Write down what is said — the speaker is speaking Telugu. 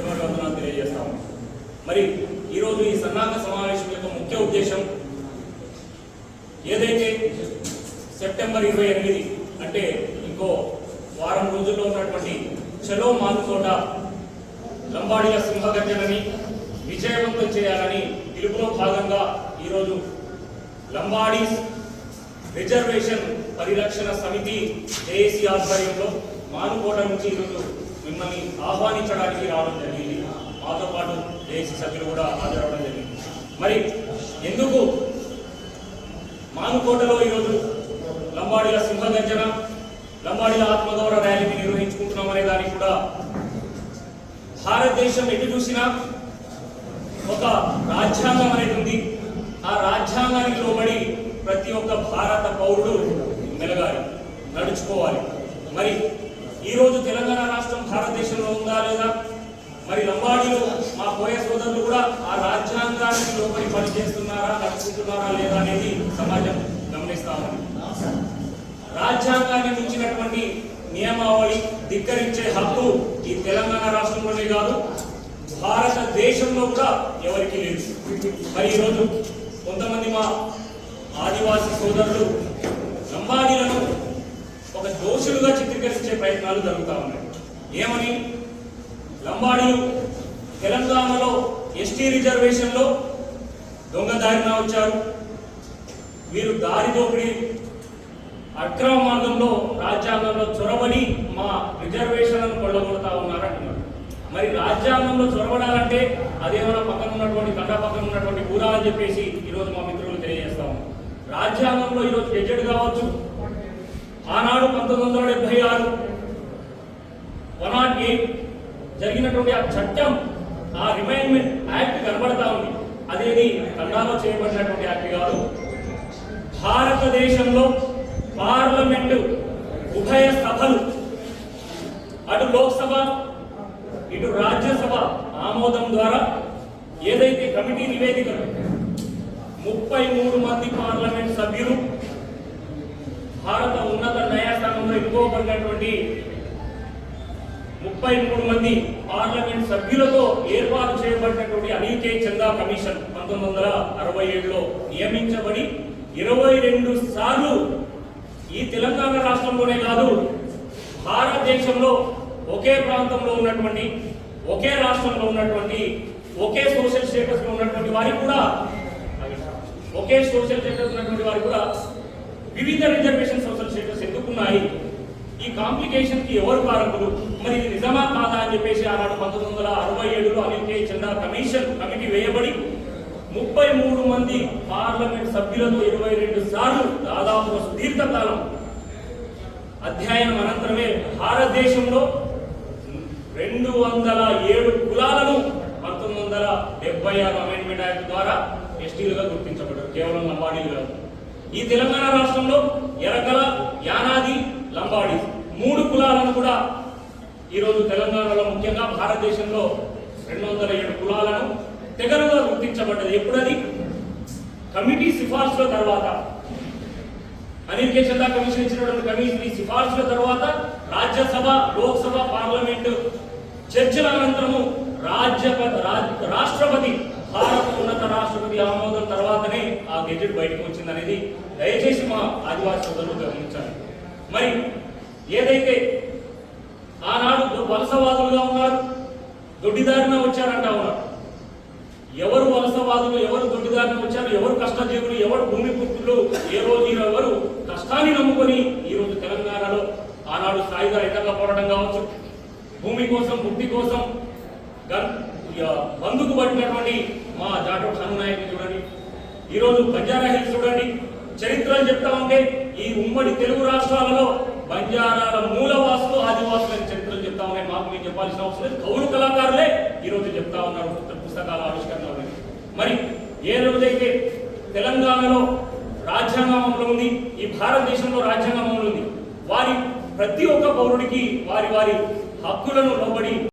ఉద్యమవందనాలు తెలియజేస్తాము. మరి ఈరోజు ఈ సన్నాహక సమావేశం యొక్క ముఖ్య ఉద్దేశం ఏదైతే సెప్టెంబర్ ఇరవై ఎనిమిది అంటే ఇంకో వారం రోజుల్లో ఉన్నటువంటి చలో మానుకోట లంబాడిల సింహగర్జనని విజయవంతం చేయాలని పిలుపులో భాగంగా ఈరోజు లంబాడీస్ రిజర్వేషన్ పరిరక్షణ సమితి జేఏసీ ఆధ్వర్యంలో మానుకోట నుంచి ఈరోజు మిమ్మల్ని ఆహ్వానించడానికి రావడం జరిగింది. మాతో పాటు జేఏసీ సభ్యులు కూడా హాజరవడం జరిగింది. మరి ఎందుకు మానుకోటలో ఈరోజు లంబాడీల సింహగర్జన లంబాడీల ఆత్మగౌరవ ర్యాలీని నిర్వహించుకుంటున్నాం అనే దానికి కూడా భారతదేశం ఎటు చూసినా ఒక రాజ్యాంగం అనేది ఉంది. ఆ రాజ్యాంగానికి లోబడి ప్రతి ఒక్క భారత పౌరుడు మెలగాలి నడుచుకోవాలి. మరి ఈరోజు తెలంగాణ భారతదేశంలో ఉందా లేదా? మరి లంబాడీలు మా పోయే సోదరులు కూడా ఆ రాజ్యాంగానికి లోపలి పనిచేస్తున్నారా నడుచుకుంటున్నారా లేదా అనేది సమాజం గమనిస్తా ఉంది. రాజ్యాంగాన్ని మించినటువంటి నియమావళి ధిక్కరించే హక్కు ఈ తెలంగాణ రాష్ట్రంలోనే కాదు భారతదేశంలో కూడా ఎవరికి లేదు. మరి ఈరోజు కొంతమంది మా ఆదివాసీ సోదరులు లంబాడీలను ఒక దోషులుగా చిత్రీకరించే ప్రయత్నాలు జరుగుతూ ఉన్నాయి. ఏమని? లంబాడీలు తెలంగాణలో ఎస్టీ రిజర్వేషన్లో దొంగదారిన వచ్చారు. వీరు దారి దోపిడీ అక్రమ మార్గంలో రాజ్యాంగంలో చొరబడి మా రిజర్వేషన్లను కొల్లగొడతా ఉన్నారంటున్నారు. మరి రాజ్యాంగంలో చొరబడాలంటే అదేమైనా పక్కన ఉన్నటువంటి కండ పక్కన ఉన్నటువంటి ఊరా అని చెప్పేసి ఈరోజు మా మిత్రులు తెలియజేస్తాము రాజ్యాంగంలో ఈరోజు గెజెట్ కావచ్చు. ఆనాడు పంతొమ్మిది వందల డెబ్బై ఆరు జరిగినటువంటి ఆ చట్టం ఆ రిమైన్మెంట్ యాక్ట్ కనబడతా ఉంది. అదేది ఖండాలో చేయబడినటువంటి యాక్ట్ కాదు. భారతదేశంలో పార్లమెంటు ఉభయ సభలు అటు లోక్సభ ఇటు రాజ్యసభ ఆమోదం ద్వారా ఏదైతే కమిటీ నివేదికలు ముప్పై మూడు మంది పార్లమెంట్ సభ్యులు భారత ఉన్నత న్యాయస్థానంలో ఎన్నుకోబడినటువంటి ముప్పై మూడు మంది పార్లమెంట్ సభ్యులతో ఏర్పాటు చేయబడినటువంటి అనిల్ కే చందా కమిషన్ పంతొమ్మిది వందల అరవై ఏడులో నియమించబడి ఇరవై రెండు సార్లు ఈ తెలంగాణ రాష్ట్రంలోనే కాదు భారతదేశంలో ఒకే ప్రాంతంలో ఉన్నటువంటి ఒకే రాష్ట్రంలో ఉన్నటువంటి ఒకే సోషల్ స్టేటస్లో ఉన్నటువంటి వారికి కూడా ఒకే సోషల్ స్టేటస్ ఉన్నటువంటి వారికి కూడా వివిధ రిజర్వేషన్ సోషల్ స్టేటస్ ఎందుకున్నాయి? ఈ కాంప్లికేషన్కి ఎవరు కారకులు? మరి అని చెప్పేసి ఆనాడు పంతొమ్మిది వందల అరవై ఏడులో అనిల్ కే కమిషన్ కమిటీ వేయబడి ముప్పై మూడు మంది పార్లమెంట్ సభ్యులతో ఇరవై రెండు సార్లు దాదాపు సుదీర్ఘకాలం అధ్యయనం అనంతరమే భారతదేశంలో రెండు వందల ఏడు కులాలను పంతొమ్మిది వందల డెబ్బై ఆరు అమెండ్మెంట్ యాక్ట్ ద్వారా ఎస్టీలుగా గుర్తించబడ్డారు. కేవలం లంబాడీలు కాదు ఈ తెలంగాణ రాష్ట్రంలో ఎరకల యానాది లంబాడీ మూడు కులాలను కూడా ఈరోజు తెలంగాణ భారతదేశంలో రెండు వందల ఏడు కులాలను తెగలుగా గుర్తించబడ్డది. ఎప్పుడది? కమిటీ సిఫార్సుల తర్వాత. అనిల్ కే చందా కమిషన్ ఇచ్చినటువంటి కమిషన్ సిఫార్సుల తర్వాత రాజ్యసభ లోక్సభ పార్లమెంటు చర్చల అనంతరము రాజ్యపతి రాష్ట్రపతి భారత ఉన్నత రాష్ట్రపతి ఆమోదం తర్వాతనే ఆ గెజెట్ బయటకు వచ్చింది అనేది దయచేసి మా ఆదివాసీ సోదరులు గమనించాలి. మరి ఏదైతే ఆనాడు వలసవాదులుగా ఉన్నారు. దొడ్డిదారిన వచ్చారంటా ఉన్నారు ఎవరు వలసవాదులు ఎవరు దొడ్డిదారిన వచ్చారు ఎవరు కష్టజీవులు ఎవరు భూమి పుత్రులు ఏ రోజు ఎవరు కష్టాన్ని నమ్ముకొని ఈ రోజు తెలంగాణలో ఆనాడు సాయుధ ఎన్నికల పోరాటం కావచ్చు. భూమి కోసం బుద్ధి కోసం గన్ బందుకు పట్టినటువంటి మా జాటో హనునాయకు చూడండి. ఈరోజు బంజారా హిల్స్ చూడండి. చరిత్రలు చెప్తా ఉంటే ఈ ఉమ్మడి తెలుగు రాష్ట్రాలలో బంజారాల మూలవాసులు ఆది ఉన్నాయి మీకు చెప్పాల్సిన అవసరం లేదు. కౌలు కళాకారులే ఈ రోజు చెప్తా ఉన్నారు. పుస్తకాల ఆవిష్కరణ మరి ఏ రోజైతే తెలంగాణలో రాజ్యాంగం అమలు ఉంది ఈ భారతదేశంలో రాజ్యాంగ అమలు ఉంది వారి ప్రతి ఒక్క పౌరుడికి వారి వారి హక్కులను లోబడి